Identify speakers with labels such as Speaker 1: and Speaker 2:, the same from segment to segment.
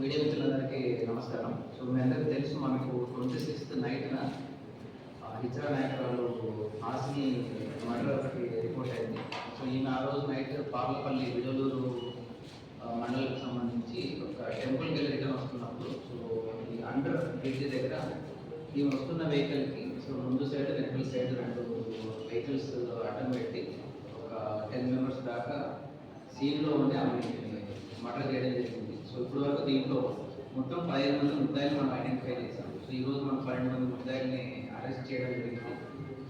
Speaker 1: అందరికీ తెలుసు మనకు ట్వంటీ సిక్స్త్ నైట్న హిజ్రా నాయక్ వాళ్ళు హాస్ని రిపోర్ట్ అయింది. సో ఈయన ఆ రోజు నైట్ పార్లపల్లి విడలూరు మండలకు సంబంధించి ఒక టెంపుల్కి వెళ్ళి రిటర్న్ వస్తున్నప్పుడు సో ఈ అండర్ బ్రిడ్జ్ దగ్గర ఈ వస్తున్న వెహికల్కి సో ముందు సైడ్ వెనకల సైడ్ రెండు వెహికల్స్ అడ్డం పెట్టి ఒక టెన్ మెంబర్స్ దాకా సీన్లో ఉండి ఆమె మర్డర్ చేయడం జరిగింది సో ఇప్పుడు వరకు దీంట్లో మొత్తం పదిహేను మంది ముద్దాయిలు మనం ఐడెంటిఫై చేసాం సో ఈరోజు మనం పన్నెండు మంది ముద్దాయిల్ని అరెస్ట్ చేయడం జరిగింది.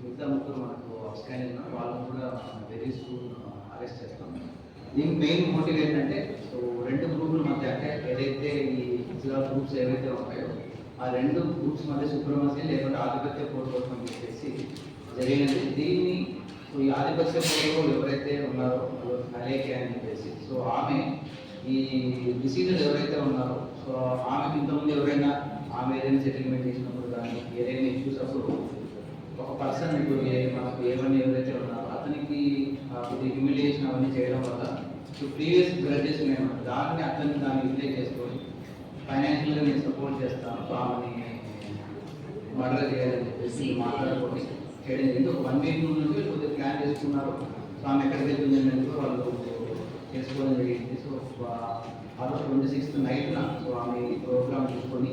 Speaker 1: మిగతా ముగ్గురు మనకు స్కానింగ్ ఉన్నారు వాళ్ళని కూడా వెరీ అరెస్ట్ చేస్తాం. దీనికి మెయిన్ మోటివ్ ఏంటంటే సో రెండు గ్రూపుల మధ్య అంటే ఏదైతే ఈ ఇస్లాం గ్రూప్స్ ఏవైతే ఉంటాయో ఆ రెండు గ్రూప్స్ మధ్య సుప్రమసీ లేకుంటే ఆధిపత్య పోటీ కోసం చెప్పేసి జరిగినది. దీన్ని సో ఈ ఆధిపత్య పోటీలో ఎవరైతే ఉన్నారో నలేకే అని చెప్పేసి. సో ఆమె ఈ డిసీజర్ ఎవరైతే ఉన్నారో సో ఆమెకి ఇంతకుముందు ఎవరైనా ఆమె ఏదైనా సెటిల్మెంట్ చేసినప్పుడు కానీ ఏదైనా ఇష్యూస్ అప్పుడు ఒక పర్సన్ ఇప్పుడు మనకు ఏమని ఎవరైతే ఉన్నారో అతనికి కొద్దిగా హ్యూమిలియేషన్ అవన్నీ చేయడం వల్ల సో ప్రీవియస్ గ్రడ్జెస్ మేము దాన్ని అతన్ని దాన్ని యూటిలైజ్ చేసుకొని ఫైనాన్షియల్గా నేను సపోర్ట్ చేస్తాను సో ఆమెని మర్డర్ చేయాలని చెప్పేసి మాట్లాడుకొని గైడెన్స్ ఎందుకు వన్ వీక్ నుండి కొద్దిగా ప్లాన్ చేసుకున్నారు. సో ఆమె ఎక్కడికి వెళ్తుందని అనేది వాళ్ళు చేసుకోవడం జరిగింది. సో ఆ రోజు ట్వంటీ సిక్స్త్ నైట్న సో ఆమె ప్రోగ్రామ్ చూసుకొని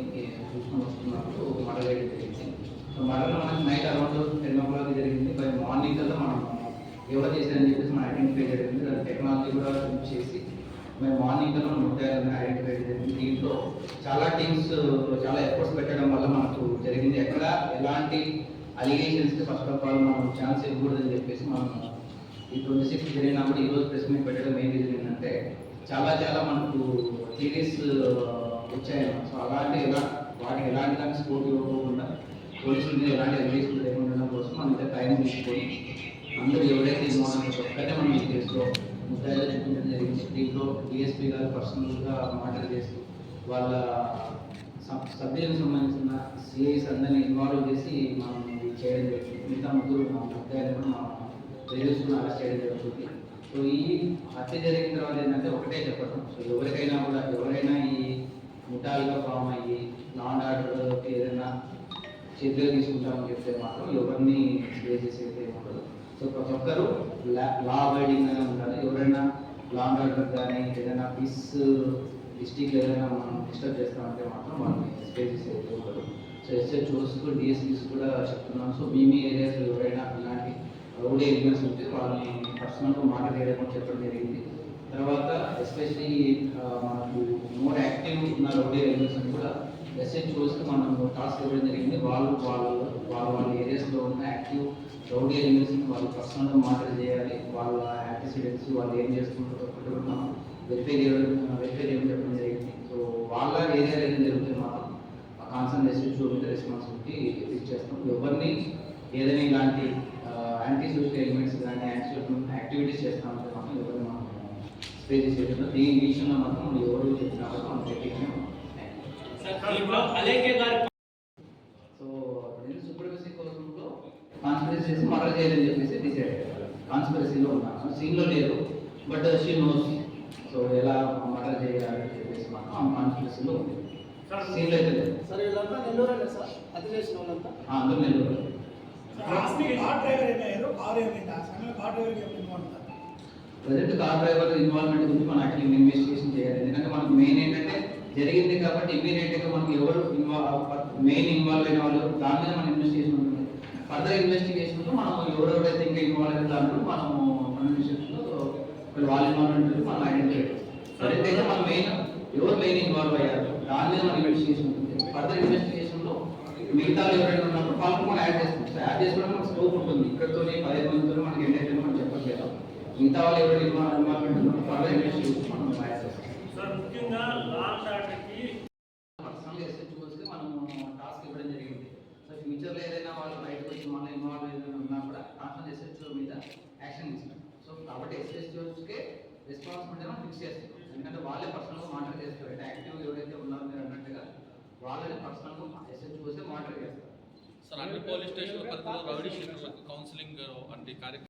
Speaker 1: చూసుకొని వస్తున్నప్పుడు మడ గైడ్ జరిగింది. సో మడలో మనకి night around ten o'clock జరిగింది. బై మార్నింగ్ కల్లా మనం ఎవరు చేశారని చెప్పేసి మనం ఐడెంటిఫై జరిగింది. దాని టెక్నాలజీ కూడా యూజ్ చేసి మేము మార్నింగ్ కల్లా మనం ముట్టాలని ఐడెంటిఫై జరిగింది. దీంట్లో చాలా టీమ్స్ చాలా ఎఫర్ట్స్ పెట్టడం వల్ల మనకు జరిగింది. ఎక్కడ ఎలాంటి అలిగేషన్స్కి ఫస్ట్ ఆఫ్ ఆల్ మనం ఛాన్స్ ఇవ్వకూడదని చెప్పేసి మనం ఈ ట్వంటీ సిక్స్ జరిగినప్పుడు ఈ రోజు ప్రెస్ మీట్ పెట్టడం ఏం జరిగిందంటే చాలా చాలా మనకు థీరీస్ వచ్చాయన్నమాట సో అలాంటి ఎలా వాటికి ఎలాంటి దానికి స్కోప్ ఇవ్వకుండా పోలీసుల మీద ఎలాంటి అలిగేషన్ లేకుండా కోసం మన మీద టైం తీసుకొని అందరూ ఎవరైతే ఇవ్వాలని ఒక్కటే మనం ఈ కేసులో ముద్దాయిలో చూపించడం జరిగింది దీంట్లో డిఎస్పీ గారు పర్సనల్గా మాటలు చేస్తూ వాళ్ళ సబ్ సభ్యులకు సంబంధించిన సిఐస్ అందరినీ ఇన్వాల్వ్ చేసి మనం చేయడం జరుగుతుంది మిగతా ముగ్గురు మా ముద్దాయిలు కూడా అరెస్ట్ చేయడం జరుగుతుంది. సో ఈ హత్య జరిగిన తర్వాత ఏంటంటే ఒకటే చెప్పడం సో ఎవరికైనా కూడా ఎవరైనా ఈ ముఠాలుగా ఫామ్ అయ్యి నాన్ ఆర్డర్కి ఏదైనా చేతిలో తీసుకుంటామని చెప్తే మాత్రం ఎవరిని స్టే చేసేది ఉండదు సో ప్రతి ఒక్కరు లా అబైడింగ్ గానే ఉండాలి. ఎవరైనా లాంగ్ ఆర్డర్ కానీ ఏదైనా పీస్ డిస్టిక్ ఏదైనా మనం డిస్టర్బ్ చేస్తామంటే మాత్రం వాళ్ళని స్టే అయితే ఉండదు సో చూస్తూ డిఎస్పీస్ కూడా చెప్తున్నాం. సో మీ మీ ఎవరైనా ఇలాంటి రౌడీ ఎలిమెంట్స్ ఉంటే వాళ్ళని పర్సనల్గా మాట్లాడేయడం చెప్పడం జరిగింది. తర్వాత ఎస్పెషలీ మనకు మోర్ యాక్టివ్ ఉన్న రౌడీ ఎలిమెంట్స్ అని కూడా ఎస్హెచ్ఓస్కి మనం టాస్క్ ఇవ్వడం జరిగింది. వాళ్ళు వాళ్ళు వాళ్ళ వాళ్ళ ఏరియాస్లో ఉన్న యాక్టివ్ రౌడీ ఎలిమెంట్స్ని వాళ్ళు పర్సనల్గా మాటలు చేయాలి. వాళ్ళ యాక్టిసిడెంట్స్ వాళ్ళు ఏం చేస్తుంటారో ఒకటి మనం వెరిఫై చేయడం వెరిఫై చేయడం చెప్పడం జరిగింది. సో వాళ్ళ ఏరియాలో ఏం జరుగుతుంది మాత్రం ఎస్హెచ్ఓ మీద రెస్పాన్సిబిలిటీ ఫిక్స్ చేస్తాం ఎవరిని ఏదైనా ఇలాంటి యాంటీ సోషల్ ఎలిమెంట్స్ కానీ యాంటీ యాక్టివిటీస్ చేస్తామంటే మాత్రం ఎవరిని మనం స్ప్రే చేసేటప్పుడు దీని విషయంలో మాత్రం ఎవరు చెప్పినా కూడా మనం
Speaker 2: గారి
Speaker 1: సో నేను సూపర్వైజరీ కోసంలో కాన్స్పిరసీ చేసి మర్డర్ చేయాలని చెప్పేసి డిసైడ్ అయ్యారు కాన్స్పిరసీలో ఉన్నాను. సీన్లో లేదు బట్ షీ నోస్ సో ఎలా మర్డర్ చేయాలని చెప్పేసి మాత్రం ఆమె కాన్స్పిరసీలో ఉంది. సీన్లో అయితే లేదు.
Speaker 3: సార్ వీళ్ళంతా నెల్లూరు సార్? చేసిన వాళ్ళంతా?
Speaker 1: ఆ, అందరూ Nellore.
Speaker 4: Involve
Speaker 1: present car driver involvement గురించి మనం యాక్చువల్లీ ఇన్వెస్టిగేషన్ చేయాలి ఎందుకంటే మనకు మెయిన్ ఏంటంటే జరిగింది కాబట్టి ఇమీడియట్గా మనకి ఎవరు ఇన్వాల్వ్ మెయిన్ ఇన్వాల్వ్ అయిన వాళ్ళు దాని మీద మన ఇన్వెస్టిగేషన్ ఉంటుంది. ఫర్దర్ ఇన్వెస్టిగేషన్లో మనం ఎవరెవరైతే ఇంకా ఇన్వాల్వ్ అయిన దాంట్లో మనము ఇన్వెస్టిగేషన్లో ఒకవేళ వాళ్ళ ఇన్వాల్వ్మెంట్ ఉంటే మనం ఐడెంటిఫై ప్రజెంట్ అయితే మనం మెయిన్ ఎవరు మెయిన్ ఇన్వాల్వ్ అయ్యారు? మన ఇన్వెస్టిగేషన్ ఉంటుంది ఫర్దర్ ఇన్వెస్టిగేషన్లో మిగతా ఎవరైనా ఉన్నప్పుడు వాళ్ళకి మనం యాడ్ సో యాడ్ చేసుకోవడం మనకు స్కోప్ ఉంటుంది. ఇక్కడతో పదిహేను మందితో మనకి ఎండ్ మనం చెప్పట్లేదు. మిగతా వాళ్ళు ఎవరైనా ఇన్వాల్వ్మెంట్ ఉన్నప్పుడు ఫర్దర్ ఇన్వెస్టిగేషన్ మనం యాడ్ చేస్తాం.
Speaker 2: సార్ ముఖ్యంగా లాండ్ ఆర్డర్కి
Speaker 1: పర్సనల్ ఎస్హెచ్ఓస్కి మనం టాస్క్ ఇవ్వడం జరిగింది. సో ఫ్యూచర్లో ఏదైనా వాళ్ళు బయటకు వచ్చి మళ్ళీ ఇన్వాల్వ్ ఏదైనా ఉన్నా కూడా పర్సనల్ ఎస్హెచ్ఓ మీద యాక్షన్ ఇస్తాం సో కాబట్టి ఎస్హెచ్ఓస్కే రెస్పాన్సిబిలిటీ మనం ఫిక్స్ చేస్తాం ఎందుకంటే వాళ్ళే పర్సనల్గా అంటే యాక్టివ్ ఎవరైతే ఉన్నారో మీరు అన్నట్టుగా వాళ్ళని పర్సనల్గా ఎస్హెచ్ఓసే మానిటర్ చేస్తారు.
Speaker 5: సార్ అన్ని పోలీస్ స్టేషన్ పరిధిలో రౌడీ షీటర్లకు కౌన్సిలింగ్ అంటే కార్యక్రమం